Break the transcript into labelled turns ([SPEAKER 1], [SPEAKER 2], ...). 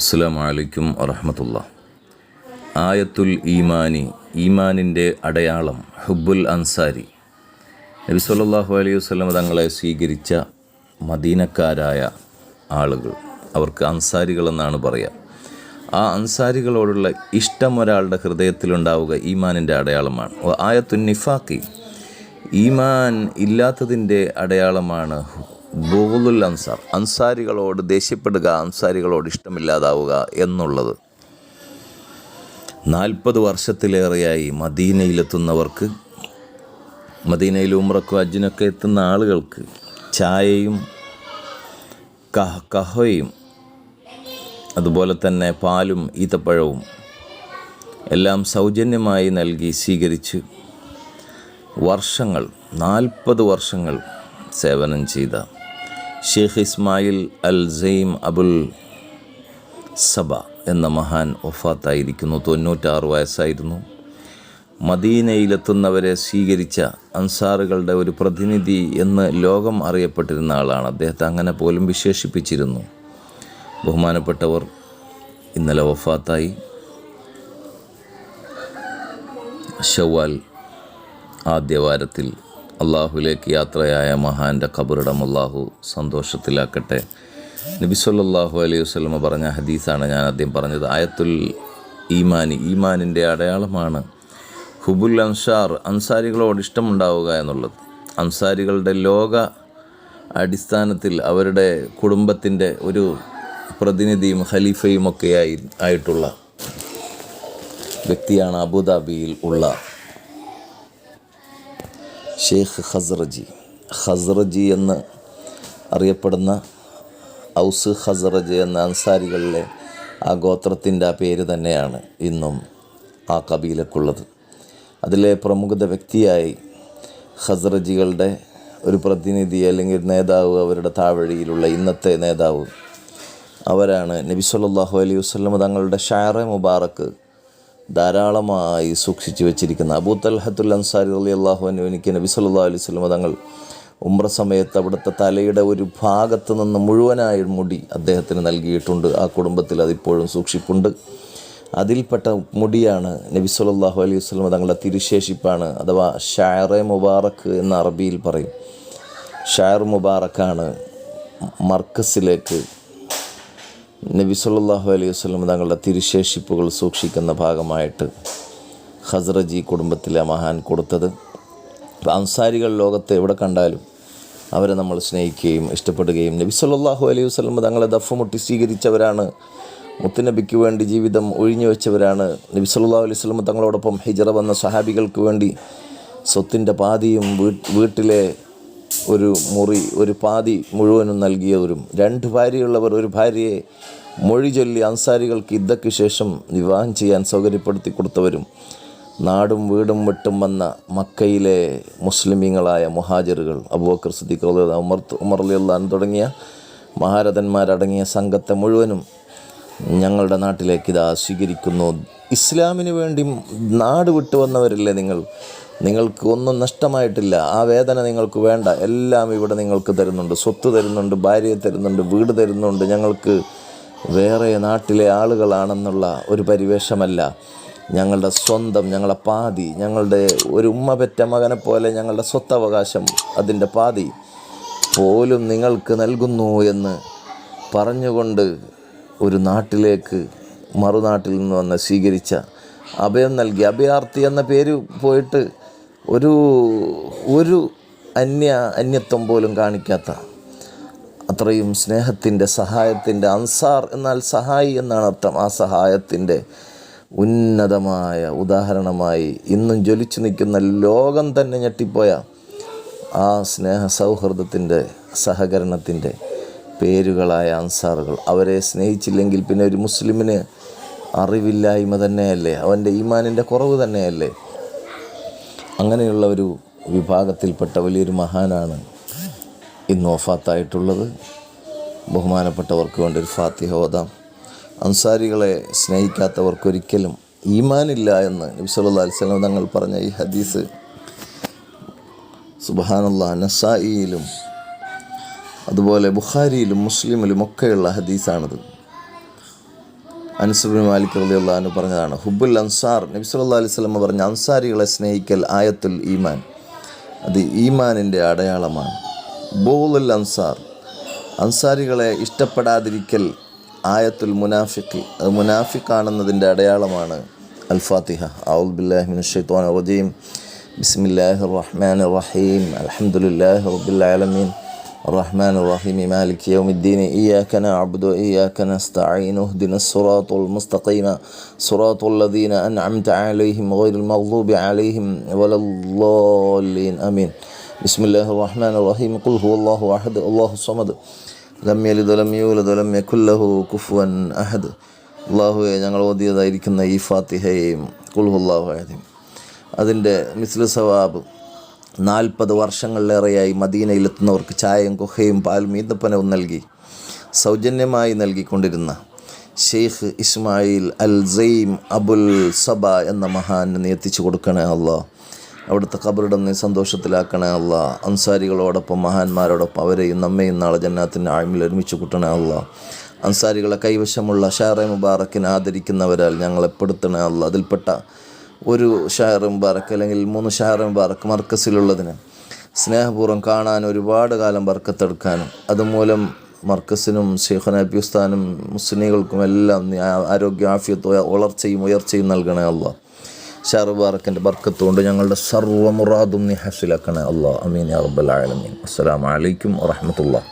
[SPEAKER 1] അസ്സാം വലൈക്കും വറഹമത്തുള്ള. ആയത്തുൽ ഈമാനി ഈമാനിന്റെ അടയാളം ഹുബുൽ അൻസാരി. നബി സല്ലാഹു അലൈഹി വസല്ലം തങ്ങളെ സ്വീകരിച്ച മദീനക്കാരായ ആളുകൾ അവർക്ക് അൻസാരികളെന്നാണ് പറയുക ആ അൻസാരികളോടുള്ള ഇഷ്ടം ഒരാളുടെ ഹൃദയത്തിലുണ്ടാവുക ഈമാനിന്റെ അടയാളമാണ്. ആയത്തുൽ നിഫാക്കി ഈമാൻ ഇല്ലാത്തതിന്റെ അടയാളമാണ് ബോളുൽ അൻസാർ അൻസാരികളോട് ദേഷ്യപ്പെടുക അൻസാരികളോട് ഇഷ്ടമില്ലാതാവുക എന്നുള്ളത്. നാൽപ്പത് വർഷത്തിലേറെയായി മദീനയിലെത്തുന്നവർക്ക് മദീനയിൽ ഉമ്രക്കും അജ്ജിനൊക്കെ എത്തുന്ന ആളുകൾക്ക് ചായയും കഹ കഹയും അതുപോലെ തന്നെ പാലും ഈത്തപ്പഴവും എല്ലാം സൗജന്യമായി നൽകി സ്വീകരിച്ച് വർഷങ്ങൾ നാൽപ്പത് വർഷങ്ങൾ സേവനം ചെയ്ത Sheikh Ismail Al Saim Abul Saba എന്ന മഹാൻ ഒഫാത്തായിരിക്കുന്നു തൊണ്ണൂറ്റാറ് വയസ്സായിരുന്നു. മദീനയിലെത്തുന്നവരെ സ്വീകരിച്ച അൻസാറുകളുടെ ഒരു പ്രതിനിധി എന്ന് ലോകം അറിയപ്പെട്ടിരുന്ന ആളാണ്. അദ്ദേഹത്തെ അങ്ങനെ പോലും വിശേഷിപ്പിച്ചിരുന്നു. ബഹുമാനപ്പെട്ടവർ ഇന്നലെ വഫാത്തായി. ഷവാൽ ആദ്യവാരത്തിൽ അള്ളാഹുലേക്ക് യാത്രയായ മഹാന്റെ ഖബറിടം അള്ളാഹു സന്തോഷത്തിലാക്കട്ടെ. നബി സല്ലാഹു അലൈഹി വസല്ലമ പറഞ്ഞ ഹദീസാണ് ഞാൻ ആദ്യം പറഞ്ഞത്. ആയത്തുൽ ഈമാനി ഈമാനിന്റെ അടയാളമാണ് ഹുബുൽ അൻസാർ അൻസാരികളോട് ഇഷ്ടമുണ്ടാവുക എന്നുള്ളത്. അൻസാരികളുടെ ലോക അടിസ്ഥാനത്തിൽ അവരുടെ കുടുംബത്തിന്റെ ഒരു പ്രതിനിധിയും ഖലീഫയും ഒക്കെ ആയിട്ടുള്ള വ്യക്തിയാണ് അബുദാബിയിൽ ഉള്ള ഷെയ്ഖ് ഖസ്റജി. ഖസ്റജി എന്ന് അറിയപ്പെടുന്ന ഔസ് ഖസ്റജ് എന്ന അൻസാരികളിലെ ആ ഗോത്രത്തിന്റെ ആ പേര് തന്നെയാണ് ഇന്നും ആ കബീലക്കുള്ളത്. അതിലെ പ്രമുഖ വ്യക്തിയായി ഖസ്റജികളുടെ ഒരു പ്രതിനിധി അല്ലെങ്കിൽ നേതാവ് അവരുടെ താവഴിയിലുള്ള ഇന്നത്തെ നേതാവ് അവരാണ്. നബി സല്ലാഹു അലൈഹി വസ്ലം തങ്ങളുടെ ഷാറെ മുബാറക്ക് ധാരാളമായി സൂക്ഷിച്ചു വെച്ചിരിക്കുന്ന അബൂ തൽഹത്തുൽ അൻസാരി അലി അള്ളാഹുവിന് എനിക്ക് നബി സല്ലാ അലൈഹി സ്വലമ തങ്ങൾ ഉമ്ര സമയത്ത് അവിടുത്തെ തലയുടെ ഒരു ഭാഗത്ത് നിന്ന് മുഴുവനായി മുടി അദ്ദേഹത്തിന് നൽകിയിട്ടുണ്ട്. ആ കുടുംബത്തിൽ അതിപ്പോഴും സൂക്ഷിപ്പുണ്ട്. അതിൽപ്പെട്ട മുടിയാണ് നബി സല്ലല്ലാഹു അലൈഹി വസല്ലം തങ്ങളുടെ തിരുശേഷിപ്പാണ് അഥവാ ഷാറെ മുബാറക്ക് എന്ന അറബിയിൽ പറയും. ഷാർ മുബാറക്കാണ് മർക്കസിലേക്ക് നബി സല്ലാഹു അലൈഹി വസ്ലം തങ്ങളുടെ തിരുശേഷിപ്പുകൾ സൂക്ഷിക്കുന്ന ഭാഗമായിട്ട് ഹസ്രജി കുടുംബത്തിലെ മഹാൻ കൊടുത്തത്. അൻസാരികൾ ലോകത്ത് എവിടെ കണ്ടാലും അവരെ നമ്മൾ സ്നേഹിക്കുകയും ഇഷ്ടപ്പെടുകയും നബി സല്ലാഹു അലൈഹി വസ്ലം തങ്ങളെ ദഫമുട്ടി സ്വീകരിച്ചവരാണ്. മുത്തുനബിക്ക് വേണ്ടി ജീവിതം ഒഴിഞ്ഞു വെച്ചവരാണ്. നബി സല്ലല്ലാഹു അലൈഹി വസല്ലം തങ്ങളോടൊപ്പം ഹിജറ വന്ന സഹാബികൾക്ക് വേണ്ടി സ്വത്തിന്റെ പാതിയും വീട്ടിലെ ഒരു മുറി ഒരു പാതി മുഴുവനും നൽകിയവരും. രണ്ട് ഭാര്യയുള്ളവർ ഒരു ഭാര്യയെ മൊഴി ചൊല്ലി അൻസാരികൾക്ക് ഇദ്ദയ്ക്ക് ശേഷം വിവാഹം ചെയ്യാൻ സൗകര്യപ്പെടുത്തി കൊടുത്തവരും. നാടും വീടും വിട്ടും വന്ന മക്കയിലെ മുസ്ലിമീങ്ങളായ മുഹാജറുകൾ അബൂബക്കർ സിദ്ദീഖ് ഉമർ ഉമർ അലി അള്ളഹാൻ തുടങ്ങിയ മഹാരഥന്മാരടങ്ങിയ സംഘത്തെ മുഴുവനും ഞങ്ങളുടെ നാട്ടിലേക്ക് ഇതാ സ്വീകരിക്കുന്നു. ഇസ്ലാമിന് വേണ്ടി നാട് വിട്ടു വന്നവരില്ലേ നിങ്ങൾ? നിങ്ങൾക്ക് ഒന്നും നഷ്ടമായിട്ടില്ല. ആ വേദന നിങ്ങൾക്ക് വേണ്ട. എല്ലാം ഇവിടെ നിങ്ങൾക്ക് തരുന്നുണ്ട്. സ്വത്ത് തരുന്നുണ്ട് ഭാര്യയെ തരുന്നുണ്ട് വീട് തരുന്നുണ്ട്. ഞങ്ങൾക്ക് വേറെ നാട്ടിലെ ആളുകളാണെന്നുള്ള ഒരു പരിവേഷമല്ല. ഞങ്ങളുടെ സ്വന്തം ഞങ്ങളുടെ പാതി ഞങ്ങളുടെ ഒരു ഉമ്മ പെറ്റ മകനെ പോലെ ഞങ്ങളുടെ സ്വത്തവകാശം അതിന്റെ പാതി പോലും നിങ്ങൾക്ക് നൽകുന്നു എന്ന് പറഞ്ഞുകൊണ്ട് ഒരു നാട്ടിലേക്ക് മറുനാട്ടിൽ നിന്ന് വന്ന് സ്വീകരിച്ച അഭയം നൽകി. അഭയാർത്ഥി എന്ന പേര് പോയിട്ട് ഒരു ഒരു അന്യ അന്യത്വം പോലും കാണിക്കാത്ത അത്രയും സ്നേഹത്തിന്റെ സഹായത്തിന്റെ അൻസാർ എന്നാൽ സഹായി എന്നാണ് അർത്ഥം. ആ സഹായത്തിന്റെ ഉന്നതമായ ഉദാഹരണമായി ഇന്നും ജ്വലിച്ചു നിൽക്കുന്ന ലോകം തന്നെ ഞെട്ടിപ്പോയ ആ സ്നേഹ സൗഹൃദത്തിന്റെ സഹകരണത്തിന്റെ പേരുകളായ അൻസാറുകൾ. അവരെ സ്നേഹിച്ചില്ലെങ്കിൽ പിന്നെ ഒരു മുസ്ലിമിന് അറിവില്ലായ്മ തന്നെയല്ലേ? അവന്റെ ഈമാനിന്റെ കുറവ് തന്നെയല്ലേ? അങ്ങനെയുള്ള ഒരു വിഭാഗത്തിൽപ്പെട്ട വലിയൊരു മഹാനാണ് ഇന്ന് വഫാത്തായിട്ടുള്ളത്. ബഹുമാനപ്പെട്ടവർക്ക് വേണ്ടി ഒരു ഫാത്തിഹ ഓതാം. അൻസാരികളെ സ്നേഹിക്കാത്തവർക്കൊരിക്കലും ഈമാനില്ല എന്ന് നബി സല്ലല്ലാഹു അലൈഹി തങ്ങൾ പറഞ്ഞ ഈ ഹദീസ്. സുബഹാനല്ലാ നസായിയിലും അതുപോലെ ബുഖാരിയിലും മുസ്ലിമിലും ഒക്കെയുള്ള ഹദീസാണിത്. അൻസുബിൻ മാലിക് അലി അള്ളഹാനു പറഞ്ഞതാണ് ഹുബുൽ അൻസാർ. നബി സല്ലാ അലൈഹി സ്വലമ പറഞ്ഞ അൻസാരികളെ സ്നേഹിക്കൽ ആയത്തുൽ ഈമാൻ. അത് ഈമാനിന്റെ അടയാളമാണ്. ബോളുൽ അൻസാർ അൻസാരികളെ ഇഷ്ടപ്പെടാതിരിക്കൽ ആയത്തുൽ മുനാഫിഖ് അത് മുനാഫിഖാണെന്നതിന്റെ അടയാളമാണ് അൽ ഫാത്തിഹ ഔൽ ബില്ലാഹിമിൻ ഷൈത്വാൻ റജീം. റഹ്മാൻ റഹീം. അൽഹംദുലില്ലാഹി റബ്ബിൽ ആലമീൻ. الرحمن الرحيم مالك يوم الدين إياك نعبد وإياك نستعين اهدنا الصراط المستقيم صراط الذين أنعمت عليهم غير المغضوب عليهم ولا الضالين آمين بسم الله الرحمن الرحيم قل هو الله أحد الله الصمد ലം യലിദ് വലം യൂലദ് വലം യകുൽ ലഹു കുഫുവൻ അഹദ് അള്ളാഹുവെ ഞങ്ങൾ ഓതിയതായിരിക്കുന്ന ഈ ഫാത്തിഹയെയും കുൽഹുല്ലാഹു അഹദീം അതിൻ്റെ മിസ്ലു സവാബ് നാൽപ്പത് വർഷങ്ങളിലേറെയായി മദീനയിലെത്തുന്നവർക്ക് ചായയും കുഹയും പാലും ഈന്തപ്പനവും നൽകി സൗജന്യമായി നൽകിക്കൊണ്ടിരുന്ന Sheikh Ismail Al Saim Abul Saba എന്ന മഹാന് നീ എത്തിച്ചു കൊടുക്കണേ അള്ളാഹ് അവിടുത്തെ കബറിടം നീ സന്തോഷത്തിലാക്കണേ അല്ല അൻസാരികളോടൊപ്പം മഹാന്മാരോടൊപ്പം അവരെയും നമ്മയും നാളെ ജന്നാത്തിന്റെ ആഴ്മിൽ ഒരുമിച്ച് കൂട്ടണേ അല്ല അൻസാരികളെ കൈവശമുള്ള ഷാറെ മുബാറക്കിനെ ആദരിക്കുന്നവരാൽ ഞങ്ങളെ പെടുത്തണേ അല്ല അതിൽപ്പെട്ട ഒരു ഷഹറും മുബാറക്ക് അല്ലെങ്കിൽ മൂന്ന് ഷഹറും മുബാറക്ക് മർക്കസിലുള്ളതിന് സ്നേഹപൂർവം കാണാൻ ഒരുപാട് കാലം ബർക്കത്തെടുക്കാനും അതുമൂലം മർക്കസിനും ഷെയ്ഖ് നബിസ്ഥാനും മുസ്ലിങ്ങൾക്കും എല്ലാം ആരോഗ്യ ആഫിയത്തോ വളർച്ചയും ഉയർച്ചയും നൽകണേ അല്ല ഷാറുബാറക്കിന്റെ ബർക്കത്തുകൊണ്ട് ഞങ്ങളുടെ സർവ മുറാദും നീ ഹസിലാക്കണേ അള്ളാഹ് അമീൻ യാ റബ്ബൽ ആലമീൻ. അസ്സലാമു അലൈക്കും വറഹ്മത്തുള്ളാഹി.